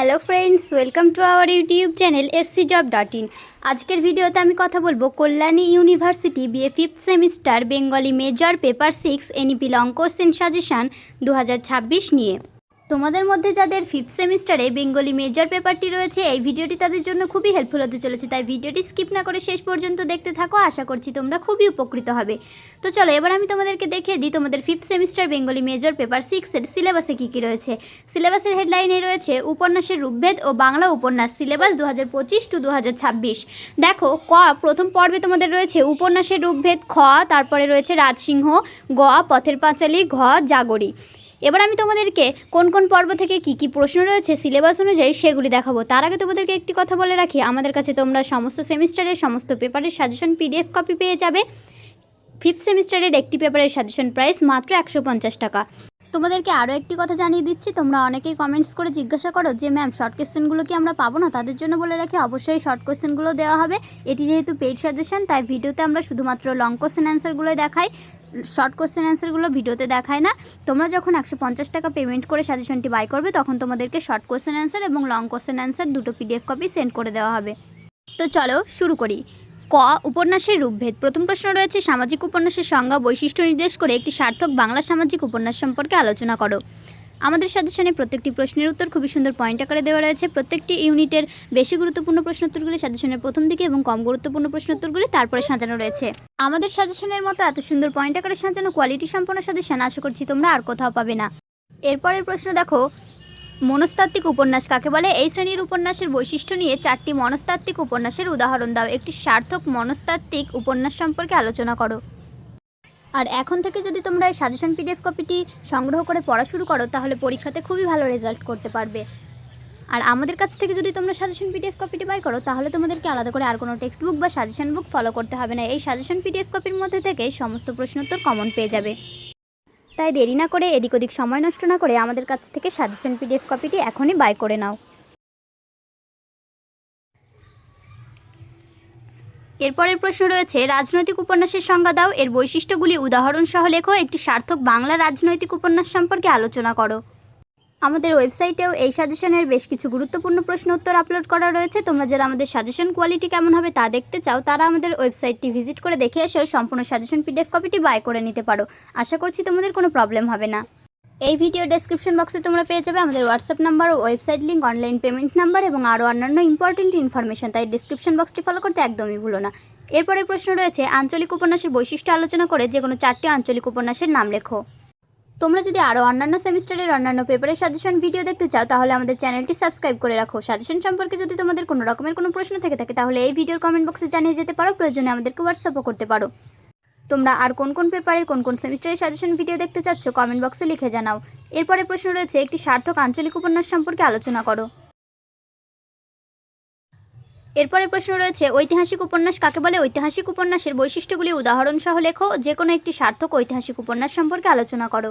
Hello friends welcome to our YouTube channel SC job dot in আজকের ভিডিওতে আমি কথা বলব Kalyani university BA fifth semester Bengali major paper six NEP long question suggestion দু হাজার ছাব্বিশ নিয়ে। তোমাদের মধ্যে যাদের ফিফথ সেমিস্টারে বেঙ্গলি মেজর পেপারটি রয়েছে, এই ভিডিওটি তাদের জন্য খুবই হেল্পফুল হতে চলেছে। তাই ভিডিওটি স্কিপ না করে শেষ পর্যন্ত দেখতে থাকো, আশা করছি তোমরা খুবই উপকৃত হবে। তো চলো, এবার আমি তোমাদেরকে দেখিয়ে দিই তোমাদের fifth semester Bengali major paper সিক্সের সিলেবাসে কী কী রয়েছে। সিলেবাসের হেডলাইনে রয়েছে উপন্যাসের রূপভেদ ও বাংলা উপন্যাস সিলেবাস দু হাজার পঁচিশ টু দু হাজার ছাব্বিশ। দেখো, ক, প্রথম পর্বে তোমাদের রয়েছে উপন্যাসের রূপভেদ খ, তারপরে রয়েছে রাজসিংহ, গ, পথের পাঁচালী, ঘ, জাগরি। এবার আমি তোমাদেরকে কোন কোন পর্ব থেকে কি কি প্রশ্ন রয়েছে সিলেবাস অনুযায়ী সেগুলি দেখাবো। তার আগে তোমাদেরকে একটি কথা বলে রাখি, আমাদের কাছে তোমরা সমস্ত সেমিস্টারের সমস্ত পেপারের সাজেশন পিডিএফ কপি পেয়ে যাবে। ফিফথ সেমিস্টারের একটি পেপারের সাজেশন প্রাইস মাত্র একশো পঞ্চাশ টাকা। তোমাদেরকে আরও একটি কথা জানিয়ে দিচ্ছি। তোমরা অনেকেই কমেন্টস করে জিজ্ঞাসা করো যে ম্যাম শর্ট কোয়েশ্চেনগুলো কি আমরা পাবো না? তাদের জন্য বলে রাখি, অবশ্যই শর্ট কোয়েশ্চেনগুলো দেওয়া হবে। এটি যেহেতু পেইড সাজেশন তাই ভিডিওতে আমরা শুধুমাত্র লং কোশ্চেন অ্যান্সারগুলোই দেখাই। শর্ট কোশ্চেন অ্যান্সারগুলো ভিডিওতে দেখায় না। তোমরা যখন একশো পঞ্চাশ টাকা পেমেন্ট করে সাজেশনটি বাই করবে, তখন তোমাদেরকে শর্ট কোশ্চেন অ্যান্সার এবং লং কোশ্চেন অ্যান্সার দুটো পিডিএফ কপি সেন্ড করে দেওয়া হবে। তো চলো শুরু করি। ক, উপন্যাসের রূপভেদ। প্রথম প্রশ্ন রয়েছে, সামাজিক উপন্যাসের সংজ্ঞা বৈশিষ্ট্য নির্দেশ করে একটি সার্থক বাংলা সামাজিক উপন্যাস সম্পর্কে আলোচনা করো। আমাদের সাজেশনে প্রত্যেকটি প্রশ্নের উত্তর খুবই সুন্দর পয়েন্ট আকারে দেওয়া রয়েছে। প্রত্যেকটি ইউনিটের বেশি গুরুত্বপূর্ণ প্রশ্নোত্তরগুলি সাজেশনের প্রথম দিকে এবং কম গুরুত্বপূর্ণ প্রশ্নোত্তরগুলি তারপরে সাজানো রয়েছে। আমাদের সাজেশনের মতো এত সুন্দর পয়েন্ট আকারে সাজানো কোয়ালিটি সম্পন্ন সাজেশন আশা করছি তোমরা আর কোথাও পাবে না। এরপরের প্রশ্ন দেখো মনস্তাত্ত্বিক উপন্যাস কাকে বলে? এই শ্রেণির উপন্যাসের বৈশিষ্ট্য নিয়ে চারটি মনস্তাত্ত্বিক উপন্যাসের উদাহরণ দাও। একটি সার্থক মনস্তাত্ত্বিক উপন্যাস সম্পর্কে আলোচনা করো। আর এখন থেকে যদি তোমরা এই সাজেশন পিডিএফ কপিটি সংগ্রহ করে পড়া শুরু করো, তাহলে পরীক্ষাতে খুবই ভালো রেজাল্ট করতে পারবে। আর আমাদের কাছ থেকে যদি তোমরা সাজেশন পিডিএফ কপিটি বাই করো, তাহলে তোমাদেরকে আলাদা করে আর কোনো টেক্সট বুক বা সাজেশন বুক ফলো করতে হবে না। এই সাজেশন পিডিএফ কপির মধ্যে থেকে সমস্ত প্রশ্নোত্তর কমন পেয়ে যাবে। তাই দেরি না করে এদিক ওদিক সময় নষ্ট না করে আমাদের কাছ থেকে সাজেশন পিডিএফ কপিটি এখনই বাই করে নাও। এরপরের প্রশ্ন রয়েছে, রাজনৈতিক উপন্যাসের সংজ্ঞা দাও। এর বৈশিষ্ট্যগুলি উদাহরণ সহ লেখো। একটি সার্থক বাংলা রাজনৈতিক উপন্যাস সম্পর্কে আলোচনা করো। আমাদের ওয়েবসাইটেও এই সাজেশনের বেশ কিছু গুরুত্বপূর্ণ প্রশ্ন উত্তর আপলোড করা রয়েছে। তোমরা যারা আমাদের সাজেশন কোয়ালিটি কেমন হবে তা দেখতে চাও, তারা আমাদের ওয়েবসাইটটি ভিজিট করে দেখে এসেও সম্পূর্ণ সাজেশন পিডিএফ কপিটি বাই করে নিতে পারো। আশা করছি তোমাদের কোনো প্রবলেম হবে না। এই ভিডিও ডেসক্রিপশন বক্সে তোমরা পেয়ে যাবে আমাদের WhatsApp number website link online payment number এবং আরও অন্যান্য ইম্পর্টেন্ট ইনফরমেশন তাই ডিসক্রিপশন বক্সটি ফলো করতে একদমই ভুলো না। এরপরের প্রশ্ন রয়েছে, আঞ্চলিক উপন্যাসের বৈশিষ্ট্য আলোচনা করে যে কোনো চারটি আঞ্চলিক উপন্যাসের নাম লেখো। তোমরা যদি আরও অন্যান্য সেমিস্টারের অন্যান্য পেপারের সাজেশন ভিডিও দেখতে চাও, তাহলে আমাদের চ্যানেলটি সাবস্ক্রাইব করে রাখো। সাজেশন সম্পর্কে যদি তোমাদের কোনো রকমের কোনো প্রশ্ন থেকে থাকে, তাহলে এই ভিডিওর কমেন্ট বক্সে জানিয়ে যেতে পারো, প্রয়োজনে আমাদেরকে হোয়াটসঅ্যাপও করতে পারো। তোমরা আর কোন কোন পেপারের কোন কোন সেমিস্টারের সাজেশন ভিডিও দেখতে চাচ্ছ কমেন্ট বক্সে লিখে জানাও। এরপরে প্রশ্ন রয়েছে, একটি সার্থক আঞ্চলিক উপন্যাস সম্পর্কে আলোচনা করো। এরপরে প্রশ্ন রয়েছে, ঐতিহাসিক উপন্যাস কাকে বলে? ঐতিহাসিক উপন্যাসের বৈশিষ্ট্যগুলি উদাহরণ সহ লেখো, যে কোনো একটি সার্থক ঐতিহাসিক উপন্যাস সম্পর্কে আলোচনা করো।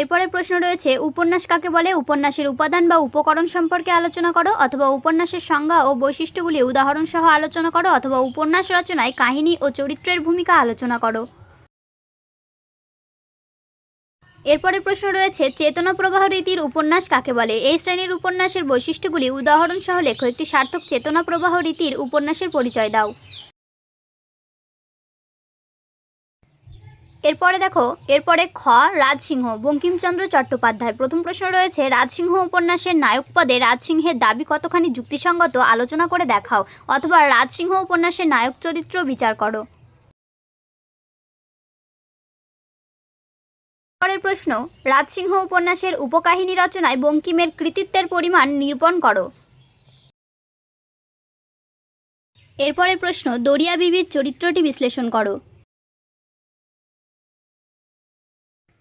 এরপরে প্রশ্ন রয়েছে, উপন্যাস কাকে বলে? উপন্যাসের উপাদান বা উপকরণ সম্পর্কে আলোচনা করো, অথবা উপন্যাসের সংজ্ঞা ও বৈশিষ্ট্যগুলি উদাহরণ সহ আলোচনা করো, অথবা উপন্যাস রচনায় কাহিনী ও চরিত্রের ভূমিকা আলোচনা করো। এরপরে প্রশ্ন রয়েছে, চেতনা প্রবাহ রীতির উপন্যাস কাকে বলে? এই শ্রেণির উপন্যাসের বৈশিষ্ট্যগুলি উদাহরণ সহ লেখো, একটি সার্থক চেতনা প্রবাহ রীতির উপন্যাসের পরিচয় দাও। এরপরে দেখো, এরপরে খ, রাজসিংহ, বঙ্কিমচন্দ্র চট্টোপাধ্যায়। প্রথম প্রশ্ন রয়েছে, রাজসিংহ উপন্যাসের নায়ক পদে রাজসিংহের দাবি কতখানি যুক্তিসঙ্গত? আলোচনা করে দেখাও, অথবা রাজসিংহ উপন্যাসের নায়ক চরিত্র বিচার করো। পরের প্রশ্ন, রাজসিংহ উপন্যাসের উপকাহিনী রচনায় বঙ্কিমের কৃতিত্বের পরিমাণ নিরূপণ করো। এরপরের প্রশ্ন, দরিয়া বিবির চরিত্রটি বিশ্লেষণ করো।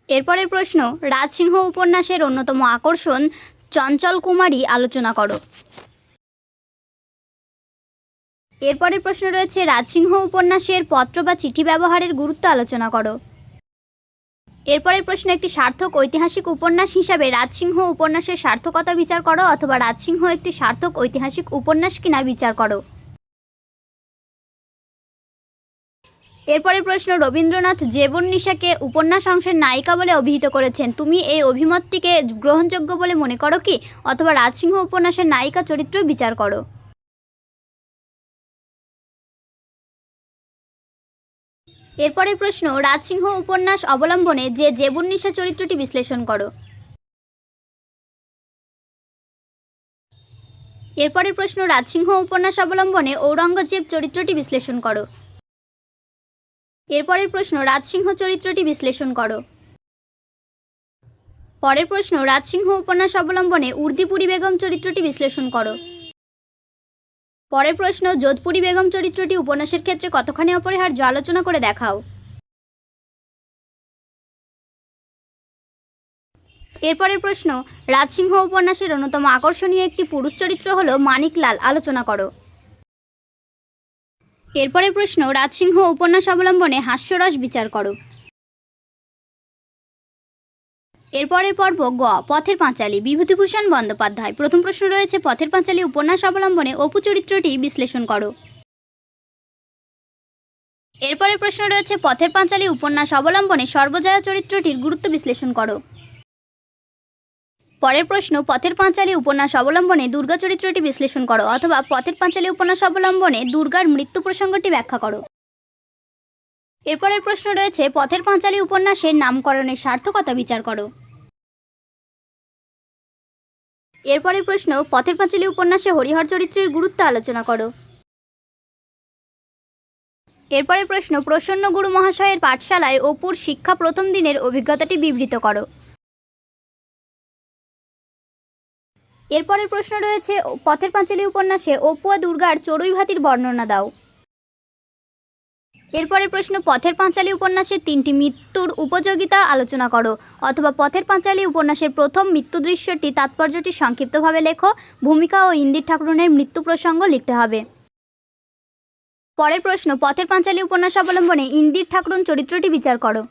এরপরের প্রশ্ন, রাজসিংহ উপন্যাসের অন্যতম আকর্ষণ, চঞ্চল কুমারী আলোচনা করো। এরপরের প্রশ্ন রয়েছে, রাজসিংহ উপন্যাসের পত্র বা চিঠি ব্যবহারের গুরুত্ব আলোচনা করো। এরপরের প্রশ্ন, একটি সার্থক ঐতিহাসিক উপন্যাস হিসাবে রাজসিংহ উপন্যাসের সার্থকতা বিচার করো অথবা রাজসিংহ একটি সার্থক ঐতিহাসিক উপন্যাস কিনা বিচার করো? এরপরের প্রশ্ন, রবীন্দ্রনাথ জীবননিশাকে উপন্যাস অংশের নায়িকা বলে অভিহিত করেছেন। তুমি এই অভিমতটিকে গ্রহণযোগ্য বলে মনে করো কি? অথবা রাজসিংহ উপন্যাসের নায়িকা চরিত্র বিচার করো। এরপরের প্রশ্ন, রাজসিংহ উপন্যাস অবলম্বনে যে জেবুন্নিশা চরিত্রটি বিশ্লেষণ করো। এরপরের প্রশ্ন, রাজসিংহ উপন্যাস অবলম্বনে ঔরঙ্গজেব চরিত্রটি বিশ্লেষণ করো। এরপরের প্রশ্ন, রাজসিংহ চরিত্রটি বিশ্লেষণ করো। পরের প্রশ্ন, রাজসিংহ উপন্যাস অবলম্বনে উর্দিপুরী বেগম চরিত্রটি বিশ্লেষণ করো। পরের প্রশ্ন, যোধপুরী বেগম চরিত্রটি উপন্যাসের ক্ষেত্রে কতখানি অপরিহার্য? আলোচনা করে দেখাও। এরপরের প্রশ্ন, রাজসিংহ উপন্যাসের অন্যতম আকর্ষণীয় একটি পুরুষ চরিত্র হল মানিকলাল আলোচনা করো। এরপরের প্রশ্ন, রাজসিংহ উপন্যাস অবলম্বনে হাস্যরস বিচার করো। এরপরের পর্ব গ, পথের পাঁচালী। বিভূতিভূষণ বন্দ্যোপাধ্যায়। প্রথম প্রশ্ন রয়েছে, পথের পাঁচালী উপন্যাস অবলম্বনে অপু চরিত্রটি বিশ্লেষণ করো। এরপরের প্রশ্ন রয়েছে, পথের পাঁচালী উপন্যাস অবলম্বনে সর্বজয়া চরিত্রটির গুরুত্ব বিশ্লেষণ করো। পরের প্রশ্ন, পথের পাঁচালী উপন্যাস অবলম্বনে দুর্গা চরিত্রটি বিশ্লেষণ করো অথবা পথের পাঁচালী উপন্যাস অবলম্বনে দুর্গার মৃত্যু প্রসঙ্গটি ব্যাখ্যা করো। এরপরের প্রশ্ন রয়েছে, পথের পাঁচালী উপন্যাসের নামকরণের সার্থকতা বিচার করো। এরপরের প্রশ্ন, পথের পাঁচালী উপন্যাসে হরিহর চরিত্রের গুরুত্ব আলোচনা করো। এরপরের প্রশ্ন, প্রসন্ন গুরু মহাশয়ের পাঠশালায় অপুর শিক্ষা প্রথম দিনের অভিজ্ঞতাটি বিবৃত করো। এরপরের প্রশ্ন রয়েছে, পথের পাঁচালী উপন্যাসে অপুয়া দুর্গার চড়ুই ভাতির বর্ণনা দাও। এরপরের প্রশ্ন, পথের পাঁচালী উপন্যাসের তিনটি মৃত্যুর উপযোগিতা আলোচনা করো অথবা পথের পাঁচালী উপন্যাসের প্রথম মৃত্যু দৃশ্যটি তাৎপর্যটি সংক্ষিপ্তভাবে লেখো, ভূমিকা ও ইন্দির ঠাকুরনের মৃত্যু প্রসঙ্গ লিখতে হবে। পরের প্রশ্ন, পথের পাঁচালী উপন্যাস অবলম্বনে ইন্দির ঠাকুরন চরিত্রটি বিচার করো।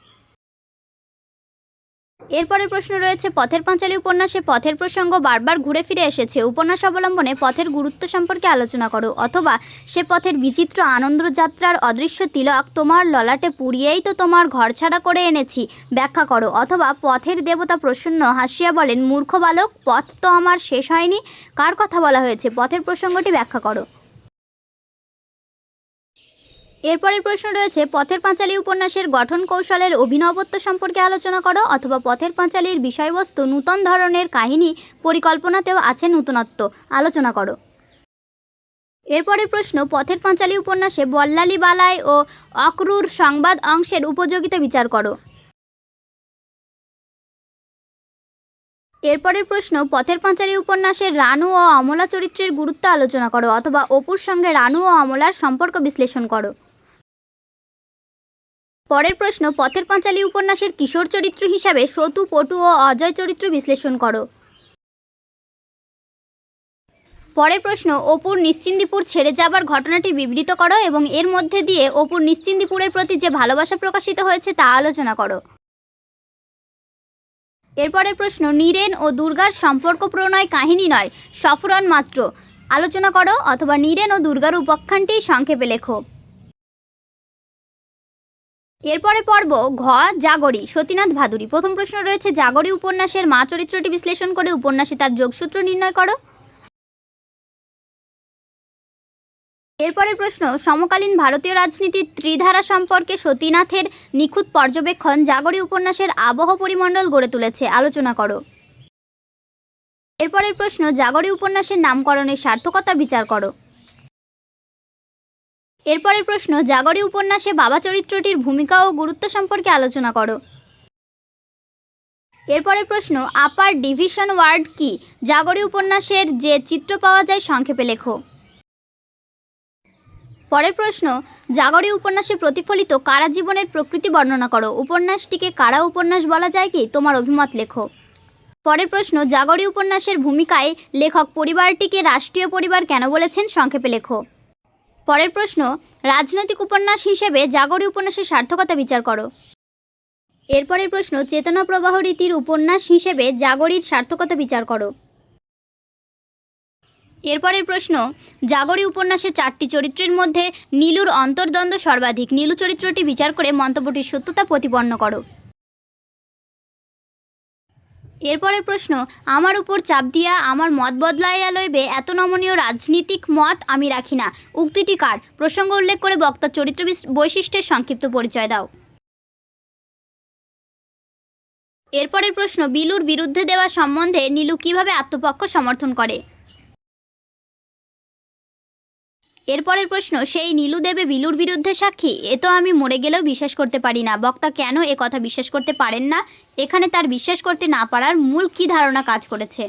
এরপরের প্রশ্ন রয়েছে, পথের পাঁচালী উপন্যাসে পথের প্রসঙ্গ বারবার ঘুরে ফিরে এসেছে। উপন্যাস অবলম্বনে পথের গুরুত্ব সম্পর্কে আলোচনা করো। অথবা, সে পথের বিচিত্র আনন্দযাত্রার অদৃশ্য তিলক তোমার ললাটে পুড়িয়েই তো তোমার ঘর ছাড়া করে এনেছি, ব্যাখ্যা করো। অথবা, পথের দেবতা প্রসন্ন হাসিয়া বলেন, মূর্খ বালক, পথ তো আমার শেষ হয়নি। কার কথা বলা হয়েছে? পথের প্রসঙ্গটি ব্যাখ্যা করো। এরপরের প্রশ্ন রয়েছে, পথের পাঁচালী উপন্যাসের গঠন কৌশলের অভিনবত্ব সম্পর্কে আলোচনা করো অথবা পথের পাঁচালীর বিষয়বস্তু নূতন ধরনের কাহিনী পরিকল্পনাতেও আছে নূতনত্ব। আলোচনা করো। এরপরের প্রশ্ন, পথের পাঁচালী উপন্যাসে বল্লালী বালাই ও অক্রুর সংবাদ অংশের উপযোগিতা বিচার করো। এরপরের প্রশ্ন, পথের পাঁচালী উপন্যাসের রানু ও অমলা চরিত্রের গুরুত্ব আলোচনা করো অথবা অপুর সঙ্গে রানু ও অমলার সম্পর্ক বিশ্লেষণ করো। পরের প্রশ্ন, পথের পাঁচালী উপন্যাসের কিশোর চরিত্র হিসাবে সতু, পটু ও অজয় চরিত্র বিশ্লেষণ করো। পরের প্রশ্ন, অপুর নিশ্চিন্দিপুর ছেড়ে যাবার ঘটনাটি বিবৃত করো এবং এর মধ্যে দিয়ে অপুর নিশ্চিন্দিপুরের প্রতি যে ভালোবাসা প্রকাশিত হয়েছে তা আলোচনা করো। এরপরের প্রশ্ন, নীরেন ও দুর্গার সম্পর্ক প্রণয় কাহিনী নয় সফরণ মাত্র। আলোচনা করো অথবা নীরেন ও দুর্গার উপাখ্যানটি সংক্ষেপে লেখো। এরপরে পর্ব ঘ, জাগরি। সতীনাথ ভাদুরী। প্রথম প্রশ্ন রয়েছে, জাগরি উপন্যাসের মা চরিত্রটি বিশ্লেষণ করে উপন্যাসে তার যোগসূত্র নির্ণয় করো। এরপরের প্রশ্ন, সমকালীন ভারতীয় রাজনীতির ত্রিধারা সম্পর্কে সতীনাথের নিখুঁত পর্যবেক্ষণ জাগরি উপন্যাসের আবহ পরিমণ্ডল গড়ে তুলেছে। আলোচনা করো। এরপরের প্রশ্ন, জাগরি উপন্যাসের নামকরণের সার্থকতা বিচার করো। এরপরের প্রশ্ন, জাগরী উপন্যাসে বাবা চরিত্রটির ভূমিকা ও গুরুত্ব সম্পর্কে আলোচনা করো। এরপরের প্রশ্ন, আপার ডিভিশন ওয়ার্ড কি? জাগরী উপন্যাসের যে চিত্র পাওয়া যায় সংক্ষেপে লেখো। পরের প্রশ্ন, জাগরী উপন্যাসে প্রতিফলিত কারা জীবনের প্রকৃতি বর্ণনা করো? উপন্যাসটিকে কারা উপন্যাস বলা যায় কি? তোমার অভিমত লেখো। পরের প্রশ্ন, জাগরী উপন্যাসের ভূমিকায় লেখক পরিবারটিকে রাষ্ট্রীয় পরিবার কেন বলেছেন সংক্ষেপে লেখো। পরের প্রশ্ন, রাজনৈতিক উপন্যাস হিসেবে জাগরী উপন্যাসের সার্থকতা বিচার করো। এরপরের প্রশ্ন, চেতনা প্রবাহ রীতির উপন্যাস হিসেবে জাগরীর সার্থকতা বিচার করো। এরপরের প্রশ্ন, জাগরী উপন্যাসের চারটি চরিত্রের মধ্যে নীলুর অন্তর্দ্বন্দ্ব সর্বাধিক। নীলু চরিত্রটি বিচার করে মন্তব্যটির সত্যতা প্রতিপন্ন করো। এরপরের প্রশ্ন, আমার উপর চাপ দিয়া আমার মত বদলাইয়া লইবে এত নমনীয় রাজনীতিক মত আমি রাখি না। উক্তিটি কার? প্রসঙ্গ উল্লেখ করে বক্তা চরিত্র বিশ- বৈশিষ্ট্যের সংক্ষিপ্ত পরিচয় দাও। এরপরের প্রশ্ন, বিলুর বিরুদ্ধে দেওয়া সম্বন্ধে নীলু কীভাবে আত্মপক্ষ সমর্থন করে? এরপরের প্রশ্ন, সেই নীলু দেবে বিলুর বিরুদ্ধে সাক্ষী? এ তো আমি মরে গেলেও বিশ্বাস করতে পারি না। বক্তা কেন এ কথা বিশ্বাস করতে পারেন না? এখানে তার বিশ্বাস করতে না পারার মূল কী ধারণা কাজ করেছে?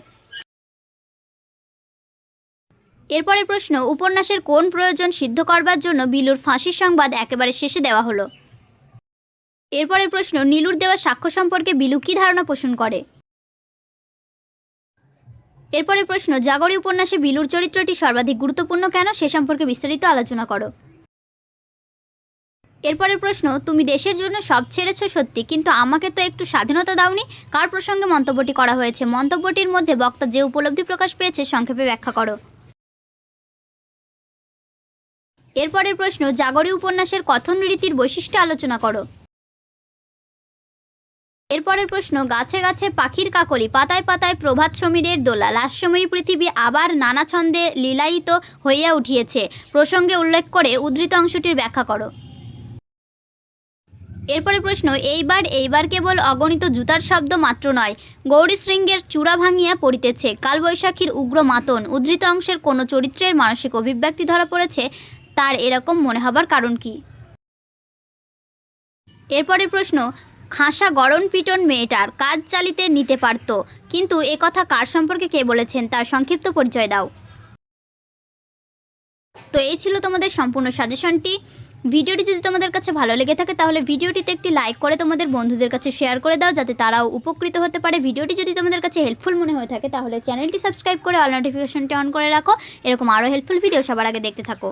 এরপরের প্রশ্ন, উপন্যাসের কোন প্রয়োজন সিদ্ধ করবার জন্য বিলুর ফাঁসির সংবাদ একেবারে শেষে দেওয়া হলো? এরপরের প্রশ্ন, নীলুর দেওয়া সাক্ষ্য সম্পর্কে বিলু কী ধারণা পোষণ করে? এরপরের প্রশ্ন, জাগরী উপন্যাসে বিলুর চরিত্রটি সর্বাধিক গুরুত্বপূর্ণ কেন সে সম্পর্কে বিস্তারিত আলোচনা করো। এরপরের প্রশ্ন, তুমি দেশের জন্য সব ছেড়েছো সত্যি, কিন্তু আমাকে তো একটু স্বাধীনতা দাওনি। কার প্রসঙ্গে মন্তব্যটি করা হয়েছে? মন্তব্যটির মধ্যে বক্তা যে উপলব্ধি প্রকাশ পেয়েছে সংক্ষেপে ব্যাখ্যা করো। এরপরের প্রশ্ন, জাগরী উপন্যাসের কথন রীতির বৈশিষ্ট্য আলোচনা করো। এরপরের প্রশ্ন, গাছে গাছে পাখির কাকলি, পাতায় পাতায় প্রভাত সমীরের দোলা লাস্যময়ী পৃথিবী আবার নানা ছন্দে লীলায়িত হইয়া উঠিয়েছে। প্রসঙ্গে উল্লেখ করে উদ্ধৃত অংশটির ব্যাখ্যা করো। এরপরে প্রশ্ন, এইবার এইবার কেবল অগণিত জুতার শব্দ মাত্র নয়, গৌরী শৃঙ্গের চূড়া ভাঙিয়া পড়িতেছে, কালবৈশাখীর উগ্র মাতন। উদ্ধৃত অংশের কোনো চরিত্রের মানসিক অভিব্যক্তি ধরা পড়েছে, তার এরকম মনে হবার কারণ কি? এরপরের প্রশ্ন খাসা গড়ন পিটন মেয়েটার কাজ চালিতে নিতে পারত। কিন্তু কথা কার সম্পর্কে কে বলেছেন তার সংক্ষিপ্ত পরিচয় দাও। তো এই ছিল তোমাদের সম্পূর্ণ সাজেশনটি ভিডিওটি যদি তোমাদের কাছে ভালো লেগে থাকে, তাহলে ভিডিওটিতে একটি লাইক করে তোমাদের বন্ধুদের কাছে শেয়ার করে দাও, যাতে তারাও উপকৃত হতে পারে। ভিডিওটি যদি তোমাদের কাছে হেল্পফুল মনে হয়ে থাকে, তাহলে চ্যানেলটি সাবস্ক্রাইব করে অল নোটিফিকেশনটি অন করে রাখো। এরকম আরও হেল্পফুল ভিডিও সবার আগে দেখতে থাকো।